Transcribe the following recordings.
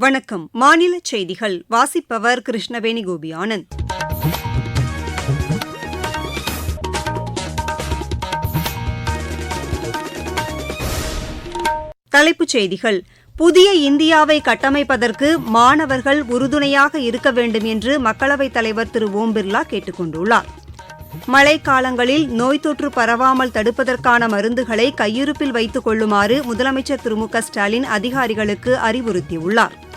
வணக்கம். மாநில செய்திகள். வாசிப்பவர் கிருஷ்ணவேணி கோபி ஆனந்த் தலைப்புச் செய்திகள். புதிய இந்தியாவை கட்டமைப்பதற்கு மாணவர்கள் உறுதுணையாக இருக்க வேண்டும் என்று மக்களவைத் தலைவர் திரு ஓம் பிர்லா கேட்டுக் கொண்டுள்ளார். மழைக்காலங்களில் நோய் தொற்று பரவாமல் தடுப்பதற்கான மருந்துகளை கையிருப்பில் வைத்துக் கொள்ளுமாறு முதலமைச்சர் திரு மு க ஸ்டாலின் அதிகாரிகளுக்கு அறிவுறுத்தியுள்ளாா்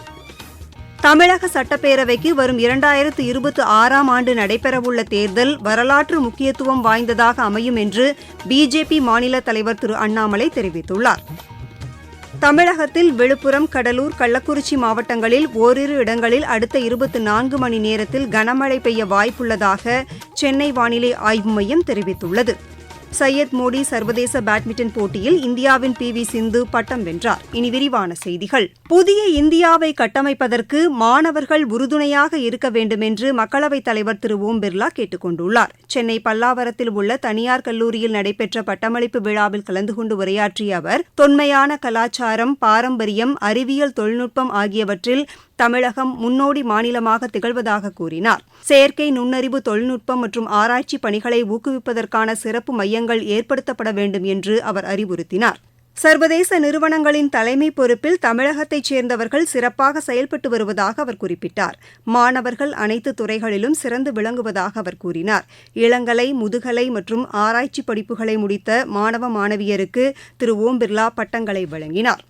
தமிழக சட்டப்பேரவைக்கு வரும் இரண்டாயிரத்து இருபத்தி ஆறாம் ஆண்டு நடைபெறவுள்ள தேர்தல் வரலாற்று முக்கியத்துவம் வாய்ந்ததாக அமையும் என்று பிஜேபி மாநில தலைவர் திரு அண்ணாமலை தெரிவித்துள்ளார். தமிழகத்தில் விழுப்புரம் கடலூர் கள்ளக்குறிச்சி மாவட்டங்களில் ஓரிரு இடங்களில் அடுத்த இருபத்தி நான்கு மணி நேரத்தில் கனமழை பெய்ய வாய்ப்புள்ளதாக சென்னை வானிலை ஆய்வு மையம் தெரிவித்துள்ளது. சையத் மோடி சர்வதேச பேட்மிண்டன் போட்டியில் இந்தியாவின் பி வி சிந்து பட்டம் வென்றார். இனி விரிவான செய்திகள். புதிய இந்தியாவை கட்டமைப்பதற்கு மாணவர்கள் உறுதுணையாக இருக்க வேண்டுமென்று மக்களவைத் தலைவர் திரு ஓம் பிர்லா கேட்டுக் கொண்டுள்ளார் சென்னை பல்லாவரத்தில் உள்ள தனியார் கல்லூரியில் நடைபெற்ற பட்டமளிப்பு விழாவில் கலந்து கொண்டு உரையாற்றிய அவர் தொன்மையான கலாச்சாரம் பாரம்பரியம் அறிவியல் தொழில்நுட்பம் ஆகியவற்றில் தமிழகம் முன்னோடி மாநிலமாக திகழ்வதாக கூறினார். செயற்கை நுண்ணறிவு தொழில்நுட்பம் மற்றும் ஆராய்ச்சி பணிகளை ஊக்குவிப்பதற்கான சிறப்பு மையங்கள் ஏற்படுத்தப்பட வேண்டும் என்று அவர் அறிவுறுத்தினார். சர்வதேச நிறுவனங்களின் தலைமை பொறுப்பில் தமிழகத்தைச் சேர்ந்தவர்கள் சிறப்பாக செயல்பட்டு வருவதாக அவர் குறிப்பிட்டார். மாணவர்கள் அனைத்து துறைகளிலும் சிறந்து விளங்குவதாக அவர் கூறினார். இளங்கலை முதுகலை மற்றும் ஆராய்ச்சி படிப்புகளை முடித்த மாணவ மாணவியருக்கு திரு ஓம் பிர்லா பட்டங்களை வழங்கினார்.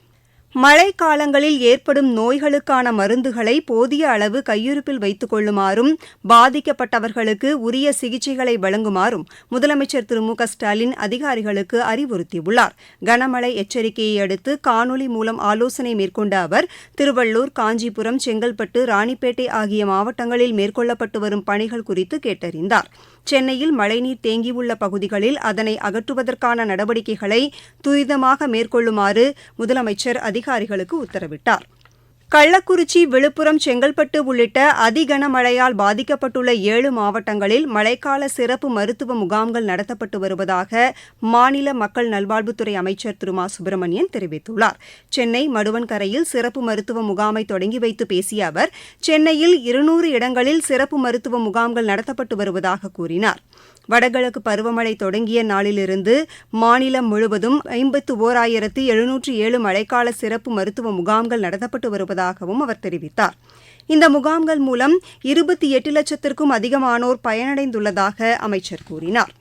மழைக்காலங்களில் ஏற்படும் நோய்களுக்கான மருந்துகளை போதிய அளவு கையிருப்பில் வைத்துக் கொள்ளுமாறும் பாதிக்கப்பட்டவர்களுக்கு உரிய சிகிச்சைகளை வழங்குமாறும் முதலமைச்சர் திரு மு க ஸ்டாலின் அதிகாரிகளுக்கு அறிவுறுத்தியுள்ளார். கனமழை எச்சரிக்கையை அடுத்து காணொலி மூலம் ஆலோசனை மேற்கொண்ட அவர் திருவள்ளூர் காஞ்சிபுரம் செங்கல்பட்டு ராணிப்பேட்டை ஆகிய மாவட்டங்களில் மேற்கொள்ளப்பட்டு வரும் பணிகள் குறித்து கேட்டறிந்தார். சென்னையில் மழைநீர் தேங்கியுள்ள பகுதிகளில் அதனை அகற்றுவதற்கான நடவடிக்கைகளை துரிதமாக மேற்கொள்ளுமாறு முதலமைச்சர் அதிகாரிகளுக்கு உத்தரவிட்டார். கள்ளக்குறிச்சி விழுப்புரம் செங்கல்பட்டு உள்ளிட்ட அதிகனமழையால் பாதிக்கப்பட்டுள்ள ஏழு மாவட்டங்களில் மழைக்கால சிறப்பு மருத்துவ முகாம்கள் நடத்தப்பட்டு வருவதாக மாநில மக்கள் நல்வாழ்வுத்துறை அமைச்சர் திரு. மா. சுப்பிரமணியன் தெரிவித்துள்ளார். சென்னை மடுவன்கரையில் சிறப்பு மருத்துவ முகாமை தொடங்கி வைத்து பேசிய அவர் சென்னையில் இருநூறு இடங்களில் சிறப்பு மருத்துவ முகாம்கள் நடத்தப்பட்டு வருவதாக கூறினார். வடகிழக்கு பருவமழை தொடங்கிய நாளிலிருந்து மாநிலம் முழுவதும் ஐம்பத்து ஓராயிரத்து எழுநூற்று ஏழு மழைக்கால சிறப்பு மருத்துவ முகாம்கள் நடத்தப்பட்டு வருவதாகவும் அவர் தெரிவித்தார். இந்த முகாம்கள் மூலம் இருபத்தி எட்டு லட்சத்திற்கும் அதிகமானோர் பயனடைந்துள்ளதாக அமைச்சர் கூறினார்.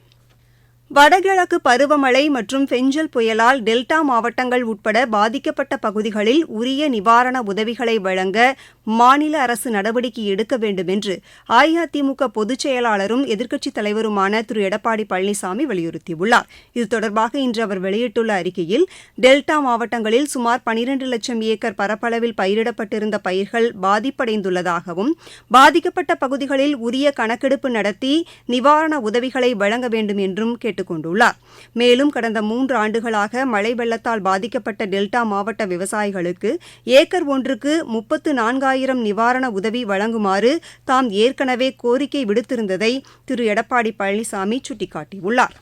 வடகிழக்கு பருவமழை மற்றும் பெஞ்சல் புயலால் டெல்டா மாவட்டங்கள் உட்பட பாதிக்கப்பட்ட பகுதிகளில் உரிய நிவாரண உதவிகளை வழங்க மாநில அரசு நடவடிக்கை எடுக்க வேண்டும் என்று அஇஅதிமுக பொதுச் செயலாளரும் எதிர்க்கட்சித் தலைவருமான திரு. எடப்பாடி பழனிசாமி வலியுறுத்தியுள்ளார். இது தொடர்பாக இன்று அவர் வெளியிட்டுள்ள அறிக்கையில் டெல்டா மாவட்டங்களில் சுமார் பனிரண்டு லட்சம் ஏக்கர் பரப்பளவில் பயிரிடப்பட்டிருந்த பயிர்கள் பாதிப்படைந்துள்ளதாகவும் பாதிக்கப்பட்ட பகுதிகளில் உரிய கணக்கெடுப்பு நடத்தி நிவாரண உதவிகளை வழங்க வேண்டும் என்றும் கேட்டுக் கேட்டுக் கொண்டுள்ளார். மேலும் கடந்த மூன்று ஆண்டுகளாக மழை வெள்ளத்தால் பாதிக்கப்பட்ட டெல்டா மாவட்ட விவசாயிகளுக்கு ஏக்கர் ஒன்றுக்கு முப்பத்து நான்காயிரம் நிவாரண உதவி வழங்குமாறு தாம் ஏற்கனவே கோரிக்கை விடுத்திருந்ததை திரு. எடப்பாடி பழனிசாமி சுட்டிக்காட்டியுள்ளாா்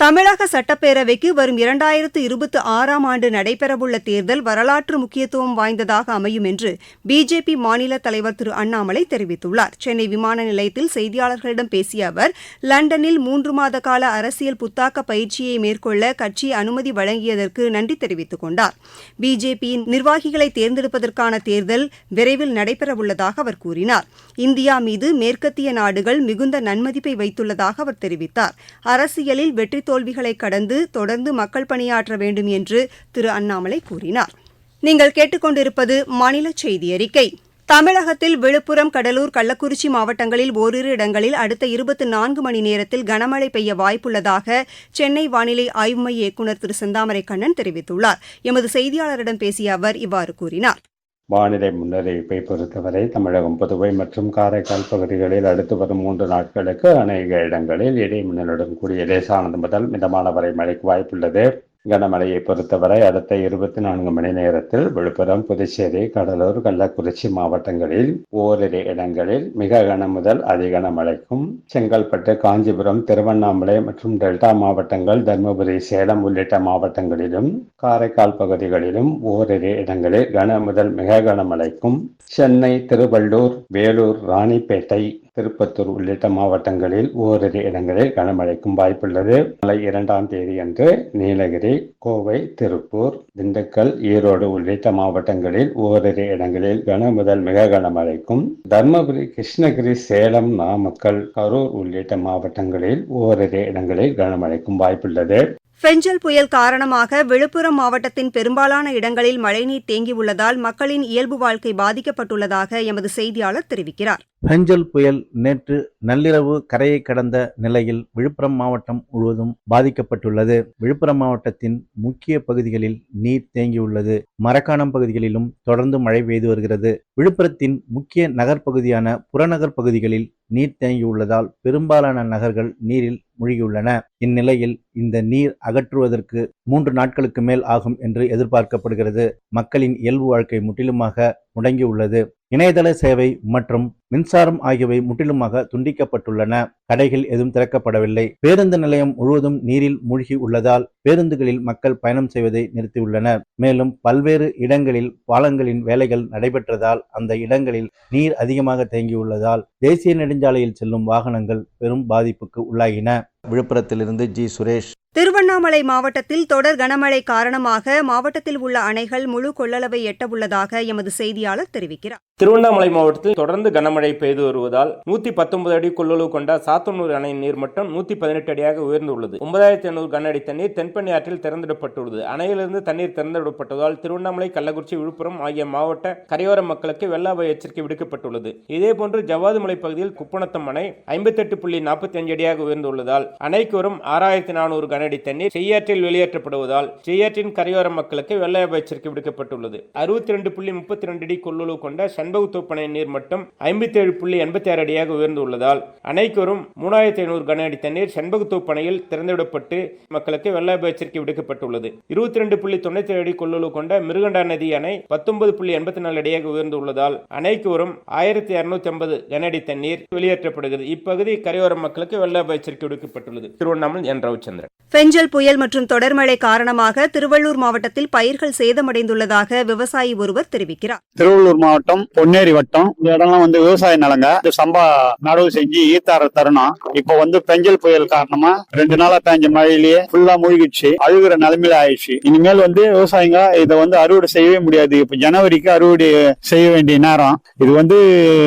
தமிழக சட்டப்பேரவைக்கு வரும் இரண்டாயிரத்து இருபத்தி ஆறாம் ஆண்டு நடைபெறவுள்ள தேர்தல் வரலாற்று முக்கியத்துவம் வாய்ந்ததாக அமையும் என்று பிஜேபி மாநில தலைவர் திரு அண்ணாமலை தெரிவித்துள்ளார். சென்னை விமான நிலையத்தில் செய்தியாளர்களிடம் பேசிய அவர் லண்டனில் மூன்று மாத கால அரசியல் புத்தாக்க பயிற்சியை மேற்கொள்ள கட்சி அனுமதி வழங்கியதற்கு நன்றி தெரிவித்துக் கொண்டார். பிஜேபியின் நிர்வாகிகளை தேர்ந்தெடுப்பதற்கான தேர்தல் விரைவில் நடைபெறவுள்ளதாக அவர் கூறினார். இந்தியா மீது மேற்கத்திய நாடுகள் மிகுந்த நன்மதிப்பை வைத்துள்ளதாக அவர் தெரிவித்தார். அரசியலில் வெற்றி தோல்விகளை கடந்து தொடர்ந்து மக்கள் பணியாற்ற வேண்டும் என்று திரு அண்ணாமலை கூறினார். நீங்கள் கேட்டுக்கொண்டிருப்பது மாநில செய்தி அறிக்கை தமிழகத்தில் விழுப்புரம் கடலூர் கள்ளக்குறிச்சி மாவட்டங்களில் ஓரிரு இடங்களில் அடுத்த இருபத்தி நான்கு மணி நேரத்தில் கனமழை பெய்ய வாய்ப்புள்ளதாக சென்னை வானிலை ஆய்வு மைய இயக்குநர் திரு செந்தாமரை கண்ணன் தெரிவித்துள்ளார். எமது செய்தியாளரிடம் பேசிய அவர் இவ்வாறு கூறினார். வானிலை முன்னறிவிப்பை பொறுத்தவரை தமிழகம் புதுவை மற்றும் காரைக்கால் பகுதிகளில் அடுத்து வரும் மூன்று நாட்களுக்கு அநேக இடங்களில் இடி மின்னலுடன் கூடிய லேசானது முதல் மிதமான வரை மழைக்கு வாய்ப்புள்ளது. கனமழையை பொறுத்தவரை அடுத்த இருபத்தி நான்கு மணி நேரத்தில் விழுப்புரம் புதுச்சேரி கடலூர் கள்ளக்குறிச்சி மாவட்டங்களில் ஓரிரு இடங்களில் மிக கன முதல் அதிகன மழைக்கும் செங்கல்பட்டு காஞ்சிபுரம் திருவண்ணாமலை மற்றும் டெல்டா மாவட்டங்கள் தருமபுரி சேலம் உள்ளிட்ட மாவட்டங்களிலும் காரைக்கால் பகுதிகளிலும் ஓரிரு இடங்களில் கன முதல் மிக கனமழைக்கும் சென்னை திருவள்ளூர் வேலூர் ராணிப்பேட்டை திருப்பத்தூர் உள்ளிட்ட மாவட்டங்களில் ஓரிரு இடங்களில் கனமழைக்கும் வாய்ப்புள்ளது. நாளை இரண்டாம் தேதி அன்று நீலகிரி கோவை திருப்பூர் திண்டுக்கல் ஈரோடு உள்ளிட்ட மாவட்டங்களில் ஓரிரு இடங்களில் கன முதல் மிக கனமழைக்கும். தர்மபுரி கிருஷ்ணகிரி சேலம் நாமக்கல் கரூர் உள்ளிட்ட மாவட்டங்களில் ஓரிரு இடங்களில் கனமழைக்கும் வாய்ப்புள்ளது. ஃபெஞ்சல் புயல் காரணமாக விழுப்புரம் மாவட்டத்தின் பெரும்பாலான இடங்களில் மழைநீர் தேங்கியுள்ளதால் மக்களின் இயல்பு வாழ்க்கை பாதிக்கப்பட்டுள்ளதாக எமது செய்தியாளர் தெரிவிக்கிறார். ஃபெஞ்சல் புயல் நேற்று நள்ளிரவு கரையை கடந்த நிலையில் விழுப்புரம் மாவட்டம் முழுவதும் பாதிக்கப்பட்டுள்ளது. விழுப்புரம் மாவட்டத்தின் முக்கிய பகுதிகளில் நீர் தேங்கியுள்ளது. மரக்காணம் பகுதிகளிலும் தொடர்ந்து மழை பெய்து வருகிறது. விழுப்புரத்தின் முக்கிய நகர்ப்பகுதியான புறநகர் பகுதிகளில் நீர் தேங்கியுள்ளதால் பெரும்பாலான நகர்கள் நீரில் மூழ்கியுள்ளன. இந்நிலையில் இந்த நீர் அகற்றுவதற்கு மூன்று நாட்களுக்கு மேல் ஆகும் என்று எதிர்பார்க்கப்படுகிறது. மக்களின் இயல்பு வாழ்க்கை முற்றிலுமாக முடங்கியுள்ளது. இணையதள சேவை மற்றும் மின்சாரம் ஆகியவை முற்றிலுமாக துண்டிக்கப்பட்டுள்ளன. கடைகள் எதுவும் திறக்கப்படவில்லை. பேருந்து நிலையம் முழுவதும் நீரில் மூழ்கி உள்ளதால் பேருந்துகளில் மக்கள் பயணம் செய்வதை நிறுத்தியுள்ளனர். மேலும் பல்வேறு இடங்களில் பாலங்களின் வேலைகள் நடைபெற்றதால் அந்த இடங்களில் நீர் அதிகமாக தேங்கியுள்ளதால் தேசிய நெடுஞ்சாலையில் செல்லும் வாகனங்கள் பெரும் பாதிப்புக்கு உள்ளாகின. விழுப்புரத்திலிருந்து ஜி. சுரேஷ். திருவண்ணாமலை மாவட்டத்தில் தொடர் கனமழை காரணமாக மாவட்டத்தில் உள்ள அணைகள் முழு கொள்ளளவை எட்டவுள்ளதாக எமது செய்தியாளர் தெரிவிக்கிறார். திருவண்ணாமலை மாவட்டத்தில் தொடர்ந்து கனமழை பெய்து வருவதால் நூத்தி பத்தொன்பது அடி கொள்ளளவு கொண்ட சாத்தனூர் அணையின் நீர்மட்டம் நூத்தி பதினெட்டு அடியாக உயர்ந்துள்ளது. ஒன்பதாயிரத்தி ஐநூறு கன அடி தண்ணீர் தென்பண்ணி ஆற்றில் திறந்துவிடப்பட்டுள்ளது. அணையிலிருந்து தண்ணீர் திறந்துவிடப்பட்டதால் திருவண்ணாமலை கள்ளக்குறிச்சி விழுப்புரம் ஆகிய மாவட்ட கரையோர மக்களுக்கு வெள்ள அபாய எச்சரிக்கை விடுக்கப்பட்டுள்ளது. இதேபோன்று ஜவ்வாதுமலை பகுதியில் குப்பநத்தம் அணை ஐம்பத்தெட்டு புள்ளி நாற்பத்தி அஞ்சு அடியாக உயர்ந்துள்ளதால் அணைக்கு வரும் ஆறாயிரத்தி நானூறு கன அடி தண்ணீர் செய்யாற்றில் வெளியேற்றப்படுவதால் செய்யாற்றின் கரையோர மக்களுக்கு வெள்ள அபாய எச்சரிக்கை விடுக்கப்பட்டுள்ளது. அறுபத்தி ரெண்டு புள்ளி முப்பத்தி ரெண்டு அடி கொள்ளளவு கொண்ட சண்பகுத்தோப்பனை நீர் மட்டம் ஐம்பத்தி ஏழு புள்ளி எண்பத்தி ஆறு அடியாக உயர்ந்துள்ளதால் அணைக்கு வரும் மூணாயிரத்தி ஐநூறு கன அடி தண்ணீர் செண்பகத்தோப்பனையில் திறந்துவிடப்பட்டு மக்களுக்கு வெள்ள எச்சரிக்கை விடுக்கப்பட்டுள்ளது. இருபத்தி ரெண்டு புள்ளி தொண்ணூத்தி ஏழு அடி கொள்ளளவு கொண்ட மிருகண்டா நதி அணை பத்தொன்பது புள்ளி எண்பத்தி நாலு அடியாக உயர்ந்துள்ளதால் அணைக்கு வரும் ஆயிரத்தி இருநூத்தி ஐம்பது கன அடி தண்ணீர் வெளியேற்றப்படுகிறது. இப்பகுதி கரையோர மக்களுக்கு வெள்ள எச்சரிக்கை விடுக்கப்பட்டுள்ளது. திருவண்ணாமலை என் ரவிச்சந்திரன். ஃபெஞ்சல் புயல் மற்றும் தொடர் மழை காரணமாக திருவள்ளூர் மாவட்டத்தில் பயிர்கள் சேதமடைந்துள்ளதாக விவசாயி ஒருவர் தெரிவிக்கிறார். திருவள்ளூர் மாவட்டம் பொன்னேரி வட்டம். இந்த இடம்லாம் வந்து விவசாய நிலங்க. இந்த சம்பா நடவு செஞ்சு ஈத்தார தருணம். இப்ப வந்து பெஞ்சல் புயல் காரணமா ரெண்டு நாளா பெஞ்ச மழையிலேயே ஃபுல்லா மூழ்கிடுச்சு. அழுகிற நிலைமையில ஆயிடுச்சு. இனிமேல் வந்து விவசாயிங்க இதை வந்து அறுவடை செய்யவே முடியாது. இப்ப ஜனவரிக்கு அறுவடை செய்ய வேண்டிய நேரம். இது வந்து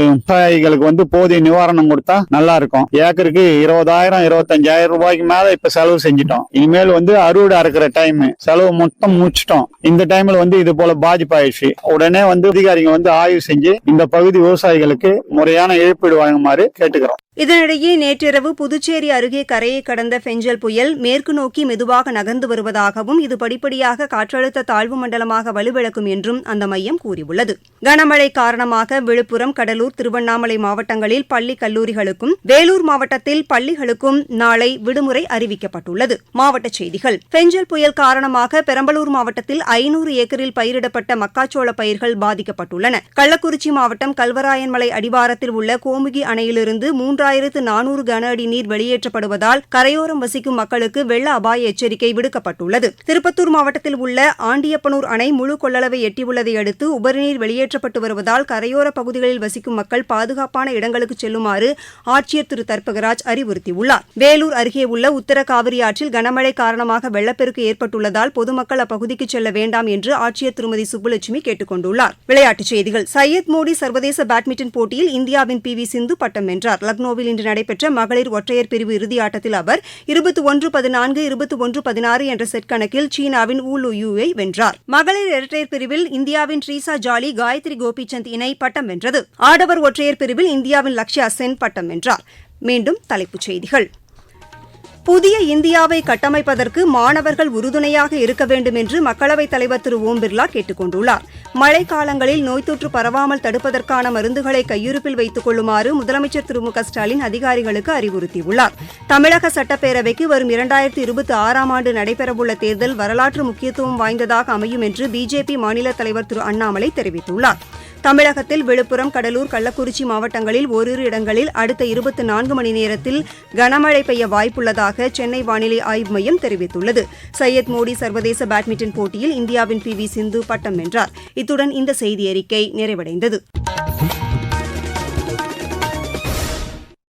விவசாயிகளுக்கு வந்து போதிய நிவாரணம் கொடுத்தா நல்லா இருக்கும். ஏக்கருக்கு இருபதாயிரம் இருபத்தஞ்சாயிரம் ரூபாய்க்கு மேல இப்ப செலவு செஞ்சிட்டோம். இனிமேல் வந்து அறுவடை அறுக்கிற டைம் செலவு மொத்தம் முடிச்சிட்டோம். இந்த டைம்ல வந்து இது போல பாதிப்பாயிடுச்சு. உடனே வந்து அதிகாரிங்க வந்து ஆய்வு செஞ்சு இந்த பகுதி விவசாயிகளுக்கு முறையான இழப்பீடு வழங்குமாறு கேட்டுக்கிறோம். இதனிடையே நேற்றிரவு புதுச்சேரி அருகே கரையை கடந்த ஃபெஞ்சல் புயல் மேற்கு நோக்கி மெதுவாக நகர்ந்து வருவதாகவும் இது படிப்படியாக காற்றழுத்த தாழ்வு மண்டலமாக வலுவிழக்கும் என்றும் அந்த மையம் கூறியுள்ளது. கனமழை காரணமாக விழுப்புரம் கடலூர் திருவண்ணாமலை மாவட்டங்களில் பள்ளி கல்லூரிகளுக்கும் வேலூர் மாவட்டத்தில் பள்ளிகளுக்கும் நாளை விடுமுறை அறிவிக்கப்பட்டுள்ளது. மாவட்டச் செய்திகள். ஃபெஞ்சல் புயல் காரணமாக பெரம்பலூர் மாவட்டத்தில் ஐநூறு ஏக்கரில் பயிரிடப்பட்ட மக்காச்சோள பயிர்கள் பாதிக்கப்பட்டுள்ளன. கள்ளக்குறிச்சி மாவட்டம் கல்வராயன்மலை அடிவாரத்தில் உள்ள கோமுகி அணையிலிருந்து மூன்று மூன்றாயிரத்து நானூறு கன அடி நீர் வெளியேற்றப்படுவதால் கரையோரம் வசிக்கும் மக்களுக்கு வெள்ள அபாய எச்சரிக்கை விடுக்கப்பட்டுள்ளது. திருப்பத்தூர் மாவட்டத்தில் உள்ள ஆண்டியப்பனூர் அணை முழு கொள்ளளவை எட்டியுள்ளதை அடுத்து உபரிநீர் வெளியேற்றப்பட்டு வருவதால் கரையோர பகுதிகளில் வசிக்கும் மக்கள் பாதுகாப்பான இடங்களுக்கு செல்லுமாறு ஆட்சியர் திரு. தர்பகராஜ் அறிவுறுத்தியுள்ளார். வேலூர் அருகே உள்ள உத்தர காவிரி ஆற்றில் கனமழை காரணமாக வெள்ளப்பெருக்கு ஏற்பட்டுள்ளதால் பொதுமக்கள் அப்பகுதிக்கு செல்ல வேண்டாம் என்று ஆட்சியர் திருமதி சுப்புலட்சுமி கேட்டுக் கொண்டுள்ளார். விளையாட்டுச் செய்திகள். சையத் மோடி சர்வதேச பேட்மிண்டன் போட்டியில் இந்தியாவின் பி வி சிந்து பட்டம் வென்றார். லக்னோ லக்னோவில் இன்று நடைபெற்ற மகளிர் ஒற்றையர் பிரிவு இறுதியாட்டத்தில் அவர் இருபத்தி ஒன்று பதினான்கு இருபத்தி ஒன்று பதினாறு என்ற செட் கணக்கில் சீனாவின் ஊ வென்றார். மகளிர் இரட்டையர் பிரிவில் இந்தியாவின் ட்ரீசா ஜாலி காயத்ரி கோபிச்சந்த் இணை பட்டம் வென்றது. ஆடவர் ஒற்றையர் பிரிவில் இந்தியாவின் லக்ஷ்யா சென் பட்டம் வென்றார். மீண்டும் தலைப்புச் செய்திகள். புதிய இந்தியாவை கட்டமைப்பதற்கு மாணவர்கள் உறுதுணையாக இருக்க வேண்டும் என்று மக்களவைத் தலைவர் திரு ஓம் பிர்லா கேட்டுக் கொண்டுள்ளார். மழைக்காலங்களில் நோய் தொற்று பரவாமல் தடுப்பதற்கான மருந்துகளை கையிருப்பில் வைத்துக் கொள்ளுமாறு முதலமைச்சர் திரு மு க ஸ்டாலின் அதிகாரிகளுக்கு அறிவுறுத்தியுள்ளார். தமிழக சட்டப்பேரவைக்கு வரும் இரண்டாயிரத்தி இருபத்தி ஆறாம் ஆண்டு நடைபெறவுள்ள தேர்தல் வரலாற்று முக்கியத்துவம் வாய்ந்ததாக அமையும் என்று பிஜேபி மாநில தலைவர் திரு அண்ணாமலை தெரிவித்துள்ளார். தமிழகத்தில் விழுப்புரம் கடலூர் கள்ளக்குறிச்சி மாவட்டங்களில் ஓரிரு இடங்களில் அடுத்த இருபத்தி நான்கு மணி நேரத்தில் கனமழை பெய்ய வாய்ப்புள்ளதாக சென்னை வானிலை ஆய்வு மையம் தெரிவித்துள்ளது. சையத் மோடி சர்வதேச பேட்மிண்டன் போட்டியில் இந்தியாவின் பி வி சிந்து பட்டம் வென்றார். இத்துடன் இந்த செய்தி அறிக்கை நிறைவடைந்தது.